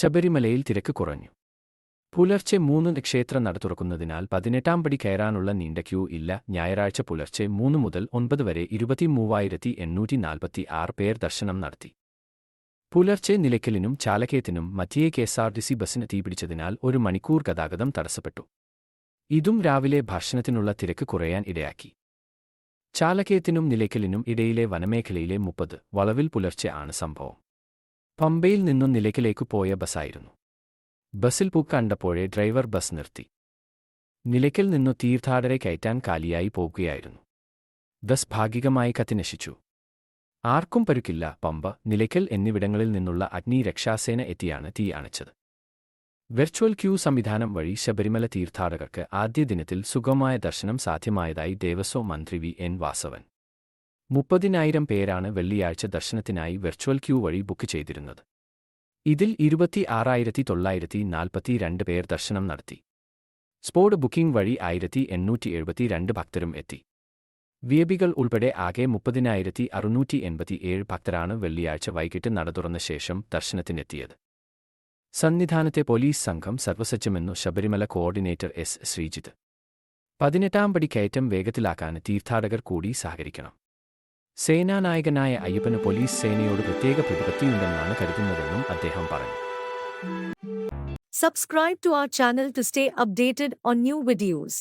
ശബരിമലയിൽ തിരക്ക് കുറഞ്ഞു. പുലർച്ചെ മൂന്ന് ക്ഷേത്ര നട തുറക്കുന്നതിനാൽ പതിനെട്ടാം പടി കയറാനുള്ള നീണ്ട ക്യൂ ഇല്ല. ഞായറാഴ്ച പുലർച്ചെ മൂന്ന് മുതൽ ഒൻപത് വരെ ഇരുപത്തിമൂവായിരത്തി എണ്ണൂറ്റി നാൽപ്പത്തി ആറ് പേർ ദർശനം നടത്തി. പുലർച്ചെ നിലയ്ക്കലിനും ചാലക്കയത്തിനും മധ്യേ K S R T C ബസ്സിന് തീപിടിച്ചതിനാൽ ഒരു മണിക്കൂർ ഗതാഗതം തടസ്സപ്പെട്ടു. ഇതും രാവിലെ ഭക്ഷണത്തിനുള്ള തിരക്ക് കുറയാൻ ഇടയാക്കി. ചാലക്കയത്തിനും നിലയ്ക്കലിനും ഇടയിലെ വനമേഖലയിലെ മുപ്പത് വളവിൽ പുലർച്ചെ ആണ് സംഭവം. പമ്പയിൽ നിന്നും നിലയ്ക്കലേക്ക് പോയ ബസ്സായിരുന്നു. ബസ്സിൽ പൂക്ക് കണ്ടപ്പോഴേ ഡ്രൈവർ ബസ് നിർത്തി. നിലയ്ക്കൽ നിന്നു തീർത്ഥാടരെ കയറ്റാൻ കാലിയായി പോകുകയായിരുന്നു ബസ് ഭാഗികമായി കത്തിനശിച്ചു ആർക്കും പരുക്കില്ല പമ്പ നിലയ്ക്കൽ എന്നിവിടങ്ങളിൽ നിന്നുള്ള അഗ്നിരക്ഷാസേന എത്തിയാണ് തീ അണച്ചത്. വെർച്വൽ ക്യൂ സംവിധാനം വഴി ശബരിമല തീർത്ഥാടകർക്ക് ആദ്യ ദിനത്തിൽ സുഗമമായ ദർശനം സാധ്യമായതായി ദേവസ്വം മന്ത്രി വി. എൻ. വാസവൻ. മുപ്പതിനായിരം പേരാണ് വെള്ളിയാഴ്ച ദർശനത്തിനായി വെർച്വൽ ക്യൂ വഴി ബുക്ക് ചെയ്തിരുന്നത്. ഇതിൽ ഇരുപത്തി ആറായിരത്തി തൊള്ളായിരത്തി നാൽപ്പത്തി രണ്ട് പേർ ദർശനം നടത്തി. സ്പോട്ട് ബുക്കിംഗ് വഴി ആയിരത്തി എണ്ണൂറ്റി എഴുപത്തി രണ്ട് ഭക്തരും എത്തി. വിയബികൾ ഉൾപ്പെടെ ആകെ മുപ്പതിനായിരത്തി അറുന്നൂറ്റി എൺപത്തിയേഴ് ഭക്തരാണ് വെള്ളിയാഴ്ച വൈകിട്ട് നട തുറന്ന ശേഷം ദർശനത്തിനെത്തിയത്. സന്നിധാനത്തെ പോലീസ് സംഘം സർവസജ്ജമെന്നു ശബരിമല കോർഡിനേറ്റർ എസ് ശ്രീജിത്ത്. പതിനെട്ടാം പടി കയറ്റം വേഗത്തിലാക്കാൻ തീർത്ഥാടകർ കൂടി സഹകരിക്കണം. സേനാനായകനായ അയ്യപ്പന് പോലീസ് സേനയോട് പ്രത്യേക പ്രതിപത്തിയുണ്ടെന്നാണ് കരുതുന്നതെന്നും അദ്ദേഹം പറഞ്ഞു. Subscribe to our channel to stay updated on new videos.